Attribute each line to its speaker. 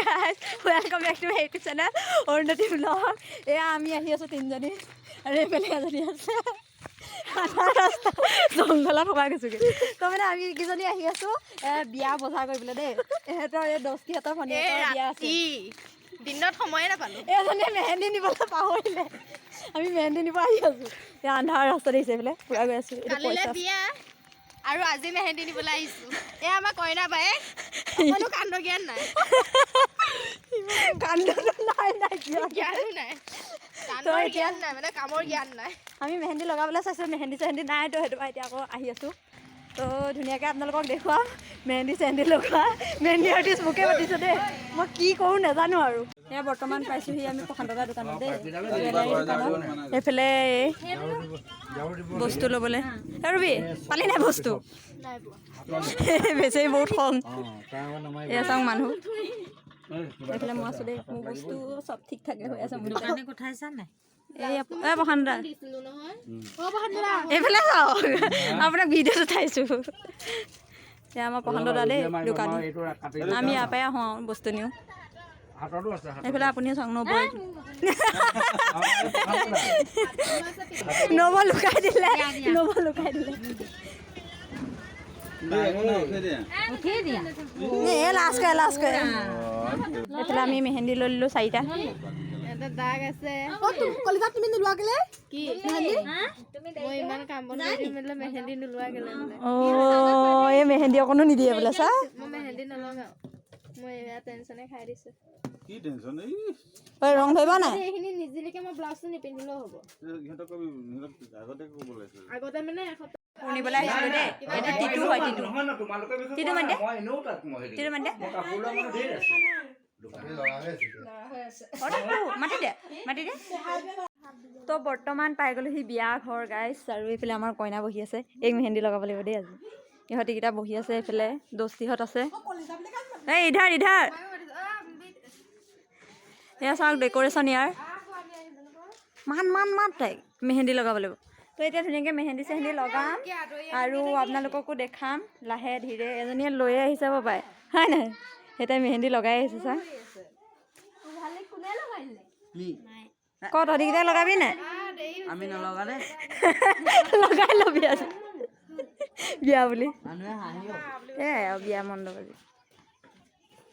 Speaker 1: Guys welcome back to my YouTube channel Arunati vlog এয়া আমি আহি আছোঁ তিনিজনী। আৰু এইফালে এজনী আছে। ৰাস্তা জংঘলত সোমাই গৈছোগৈ তো মানে আমি কেইজনী আহি আছোঁ। এ বিয়া বজাৰ কৰিবলৈ দেই। এহেঁতৰ এই দহটিহঁতৰ ভনীয়েকৰ বিয়া আছে।
Speaker 2: দিনত সময়ে নাপালো।
Speaker 1: এজনীয়ে মেহেন্দি নিবলৈ পাহৰিলে। আমি মেহেন্দি নিব আহি আছোঁ। এই আন্ধাৰ ৰাস্তা দেখিছে এইফালে পুৰা গৈ আছোঁ।
Speaker 2: আৰু আজি মেহেন্দি নিবলৈ আহিছো। এয়া আমাৰ কইনা বায়েক। অকণো কাণ্ড জ্ঞান নাই
Speaker 1: কান্দটো নাই নাই কিয়
Speaker 2: জ্ঞানো নাই
Speaker 1: এতিয়া-
Speaker 2: জ্ঞান নাই মানে কামৰ জ্ঞান নাই
Speaker 1: আমি মেহেন্দি লগাবলৈ চাইছোঁ মেহেন্দি চেহেন্দি নাই তো সেইটো পৰা এতিয়া আকৌ আহি আছোঁ তো ধুনীয়াকৈ আপোনালোকক দেখুৱাম মেহেন্দি চেহেন্দি লগোৱা মেহেন্দি আৰ্টিষ্ট মোকে মাতিছোঁ দেই মই কি কৰোঁ নাজানো আৰু এয়া বৰ্তমান পাইছোঁহি আমি প্ৰশান্ত দাৰ দোকানত দেই। দোকানত এইফালে বস্তু ল'বলৈ। ৰবি পালি নাই বস্তু? বেছি বহুত খং। এয়া চাওক মানুহ। এইফালে মই আছোঁ দেই মোৰ বস্তু চব ঠিক ঠাকে হৈ আছে মোৰ দোকানে
Speaker 3: পঠাইছা নাই
Speaker 1: এইফালে চাওক আপোনাক ভিডিঅ'টো চাইছোঁ। এয়া আমাৰ প্ৰশান্ত দা দেই দোকানী। আমি ইয়াৰ পৰাই আহোঁ আৰু বস্তু নিওঁ। এইফালে আপুনিও চাওক নবৈ নব লুকাই দিলে নব লুকাই দিলে
Speaker 3: উঠিয়ে দিয়া
Speaker 1: এ লাষ্ট কৰে লাষ্ট কৰে এইফালে আমি মেহেন্দি লৈ ল'লোঁ চাৰিটা
Speaker 2: এটা দাগ আছে কলিজাত তুমি নোলোৱা কেলে কি মই ইমান কাম বন কৰি মেলি মেহেন্দি নোলোৱা কেলে মানে
Speaker 1: অঁ এই মেহেন্দি অকণো নিদিয়ে বোলে চা
Speaker 2: মই মেহেন্দি নলগাওঁ মই এয়া টেনচনে খাই দিছো।
Speaker 4: কি টেনচন এই
Speaker 1: ঐ ৰং ধৰিব নাই?
Speaker 2: এইখিনি নিজিলেকে মই ব্লাউজটো নিপিন্ধিলেও হ'ব।
Speaker 4: সিহঁতক কবি সিহঁতক আগতে ক'ব লাগিছিল।
Speaker 2: আগতে মানে এসপ্তাহ
Speaker 1: শুনিবলৈ আহিছিলোঁ দেই। এইটো টিটু হয় টিটু টিটু মানে টিটু মানে দে অ, টিটু, মাতি দে মাতি দে। তো বৰ্তমান পাই গ'লোহি বিয়া ঘৰ গাইছ আৰু এইফালে আমাৰ কইনা বহি আছে। এই মেহেন্দি লগাব লাগিব দেই আজি। ইহঁতিকেইটা বহি আছে এইফালে। দস্তিহঁত আছে। এই ইধাৰ ইধাৰ। এয়া চাওক ডেক'ৰেশ্যন ইয়াৰ। মান মান মান তাইক মেহেন্দি লগাব লাগিব। তো এতিয়া ধুনীয়াকৈ মেহেন্দি চেহেন্দি লগাম আৰু আপোনালোককো দেখাম লাহে ধীৰে। এজনীয়ে লৈয়ে আহিছে পাই হয় নাই? সেই তাই মেহেন্দি লগাই আহিছে চা। ক তহঁতিকেইটাই লগাবি নাই?
Speaker 3: আমি নলগালে
Speaker 1: লগাই ল'বি আজি বিয়া বুলি। আৰু বিয়া মণ্ডপ আজি।